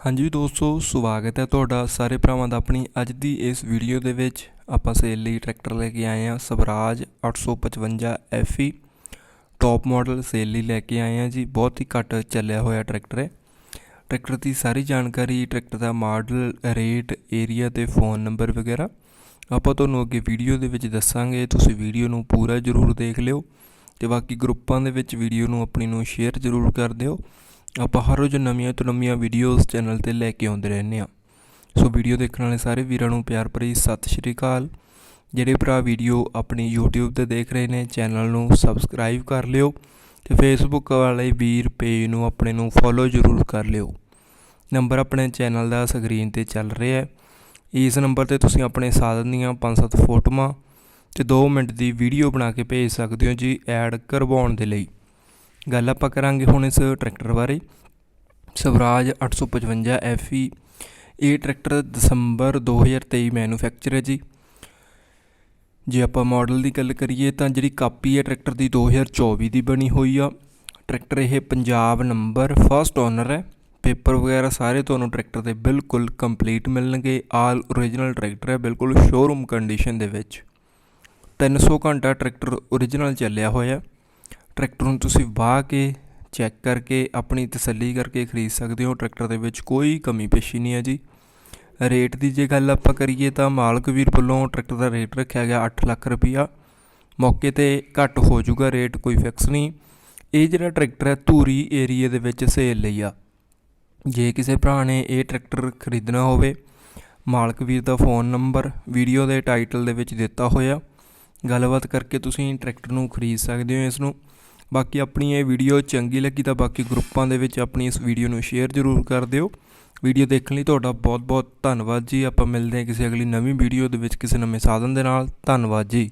ਹਾਂਜੀ ਦੋਸਤੋ, ਸਵਾਗਤ ਹੈ ਤੁਹਾਡਾ ਸਾਰੇ ਭਰਾਵਾਂ ਦਾ ਆਪਣੀ ਅੱਜ ਦੀ ਇਸ ਵੀਡੀਓ ਦੇ ਵਿੱਚ। ਆਪਾਂ ਸੇਲ ਲਈ ਟਰੈਕਟਰ ਲੈ ਕੇ ਆਏ ਹਾਂ, Swaraj 855 FE top model sale ਲਈ ਲੈ ਕੇ ਆਏ ਹਾਂ ਜੀ, ਬਹੁਤ ਹੀ ਘੱਟ ਚੱਲਿਆ ਹੋਇਆ ਟਰੈਕਟਰ ਹੈ। ਟਰੈਕਟਰ ਦੀ ਸਾਰੀ ਜਾਣਕਾਰੀ, ਟਰੈਕਟਰ ਦਾ ਮਾਡਲ ਰੇਟ ਏਰੀਆ ਤੇ ਫੋਨ ਨੰਬਰ ਵਗੈਰਾ ਆਪਾਂ ਤੁਹਾਨੂੰ ਅੱਗੇ ਵੀਡੀਓ ਦੇ ਵਿੱਚ ਦੱਸਾਂਗੇ। ਤੁਸੀਂ ਵੀਡੀਓ ਨੂੰ ਪੂਰਾ ਜ਼ਰੂਰ ਦੇਖ ਲਿਓ ਤੇ ਬਾਕੀ ਗਰੁੱਪਾਂ ਦੇ ਵਿੱਚ ਵੀਡੀਓ ਨੂੰ ਆਪਣੀ ਨੂੰ ਸ਼ੇਅਰ ਜ਼ਰੂਰ ਕਰ ਦਿਓ। ਆਪਾਂ ਹਰ ਰੋਜ਼ ਨਵੀਆਂ ਤੋਂ ਨਵੀਆਂ ਵੀਡੀਓਜ਼ ਚੈਨਲ ਤੇ ਲੈ ਕੇ ਆਉਂਦੇ ਰਹਿੰਦੇ ਹਾਂ। ਸੋ ਵੀਡੀਓ ਦੇਖਣ ਵਾਲੇ ਸਾਰੇ ਵੀਰਾਂ ਨੂੰ ਪਿਆਰ ਭਰੀ ਸਤਿ ਸ਼੍ਰੀ ਅਕਾਲ। ਜਿਹੜੇ ਭਰਾ ਵੀਡੀਓ ਆਪਣੀ YouTube ਤੇ ਦੇਖ ਰਹੇ ਨੇ ਚੈਨਲ ਨੂੰ ਸਬਸਕ੍ਰਾਈਬ ਕਰ ਲਿਓ ਤੇ Facebook ਵਾਲੇ ਵੀਰ ਪੇਜ ਨੂੰ ਆਪਣੇ ਨੂੰ ਫੋਲੋ ਜ਼ਰੂਰ ਕਰ ਲਿਓ। ਨੰਬਰ ਆਪਣੇ ਚੈਨਲ ਦਾ ਸਕਰੀਨ ਤੇ ਚੱਲ ਰਿਹਾ ਹੈ। ਇਸ ਨੰਬਰ ਤੇ ਤੁਸੀਂ ਆਪਣੇ ਸਾਧਨ ਦੀਆਂ 5-7 ਫੋਟੋਆਂ ਤੇ 2 ਮਿੰਟ ਦੀ ਵੀਡੀਓ ਬਣਾ ਕੇ ਭੇਜ ਸਕਦੇ ਹੋ ਜੀ ਐਡ ਕਰਵਾਉਣ ਦੇ ਲਈ। ਗੱਲ ਆਪਾਂ ਕਰਾਂਗੇ ਹੁਣ ਇਸ ਟਰੈਕਟਰ ਬਾਰੇ। ਸਵਰਾਜ 855 FE ਇਹ ਟਰੈਕਟਰ ਦਸੰਬਰ 2023 ਮੈਨੂਫੈਕਚਰ ਹੈ ਜੀ। ਜੇ ਆਪਾਂ ਮਾਡਲ ਦੀ ਗੱਲ ਕਰੀਏ ਤਾਂ ਜਿਹੜੀ ਕਾਪੀ ਹੈ ਟਰੈਕਟਰ ਦੀ 2024 ਦੀ ਬਣੀ ਹੋਈ ਆ। ਟਰੈਕਟਰ ਇਹ ਪੰਜਾਬ ਨੰਬਰ ਫਸਟ ਓਨਰ ਹੈ। ਪੇਪਰ ਵਗੈਰਾ ਸਾਰੇ ਤੁਹਾਨੂੰ ਟਰੈਕਟਰ ਦੇ ਬਿਲਕੁਲ ਕੰਪਲੀਟ ਮਿਲਣਗੇ। ਆਲ ਓਰੀਜਨਲ ਟਰੈਕਟਰ ਹੈ, ਬਿਲਕੁਲ ਸ਼ੋਰੂਮ ਕੰਡੀਸ਼ਨ ਦੇ ਵਿੱਚ। 300 ਘੰਟਾ ਟਰੈਕਟਰ ਓਰੀਜਨਲ ਚੱਲਿਆ ਹੋਇਆ। ਟਰੈਕਟਰ ਨੂੰ ਤੁਸੀਂ ਵਾਹ ਕੇ, ਚੈੱਕ ਕਰਕੇ, ਆਪਣੀ ਤਸੱਲੀ ਕਰਕੇ ਖਰੀਦ ਸਕਦੇ ਹੋ। ਟਰੈਕਟਰ ਦੇ ਵਿੱਚ ਕੋਈ ਕਮੀ ਪੇਸ਼ੀ ਨਹੀਂ ਹੈ ਜੀ। ਰੇਟ ਦੀ ਜੇ ਗੱਲ ਆਪਾਂ ਕਰੀਏ ਤਾਂ ਮਾਲਕ ਵੀਰ ਵੱਲੋਂ ਟਰੈਕਟਰ ਦਾ ਰੇਟ ਰੱਖਿਆ ਗਿਆ 8 ਲੱਖ ਰੁਪਈਆ। ਮੌਕੇ ਤੇ ਘੱਟ ਹੋ ਜਾਊਗਾ, ਰੇਟ ਕੋਈ ਫਿਕਸ ਨਹੀਂ। ਇਹ ਜਿਹੜਾ ਟਰੈਕਟਰ ਹੈ, ਧੂਰੀ ਏਰੀਆ ਦੇ ਵਿੱਚ ਸੇਲ ਲਈ ਆ। ਜੇ ਕਿਸੇ ਭਰਾ ਨੇ ਇਹ ਟਰੈਕਟਰ ਖਰੀਦਣਾ ਹੋਵੇ, ਮਾਲਕ ਵੀਰ ਦਾ ਫੋਨ ਨੰਬਰ, ਵੀਡੀਓ ਦੇ ਟਾਈਟਲ ਦੇ ਵਿੱਚ ਦਿੱਤਾ ਹੋਇਆ। ਗੱਲਬਾਤ ਕਰਕੇ ਤੁਸੀਂ ਟਰੈਕਟਰ ਨੂੰ ਖਰੀਦ ਸਕਦੇ ਹੋ ਇਸ ਨੂੰ। ਬਾਕੀ ਆਪਣੀ ਇਹ ਵੀਡੀਓ ਚੰਗੀ ਲੱਗੀ ਤਾਂ ਬਾਕੀ ਗਰੁੱਪਾਂ ਦੇ ਵਿੱਚ ਆਪਣੀ ਇਸ ਵੀਡੀਓ ਨੂੰ ਸ਼ੇਅਰ ਜ਼ਰੂਰ ਕਰ ਦਿਓ। ਵੀਡੀਓ ਦੇਖਣ ਲਈ ਤੁਹਾਡਾ ਬਹੁਤ ਬਹੁਤ ਧੰਨਵਾਦ ਜੀ। ਆਪਾਂ ਮਿਲਦੇ ਹਾਂ ਕਿਸੇ ਅਗਲੀ ਨਵੀਂ ਵੀਡੀਓ ਦੇ ਵਿੱਚ ਕਿਸੇ ਨਵੇਂ ਸਾਧਨ ਦੇ ਨਾਲ। ਧੰਨਵਾਦ ਜੀ।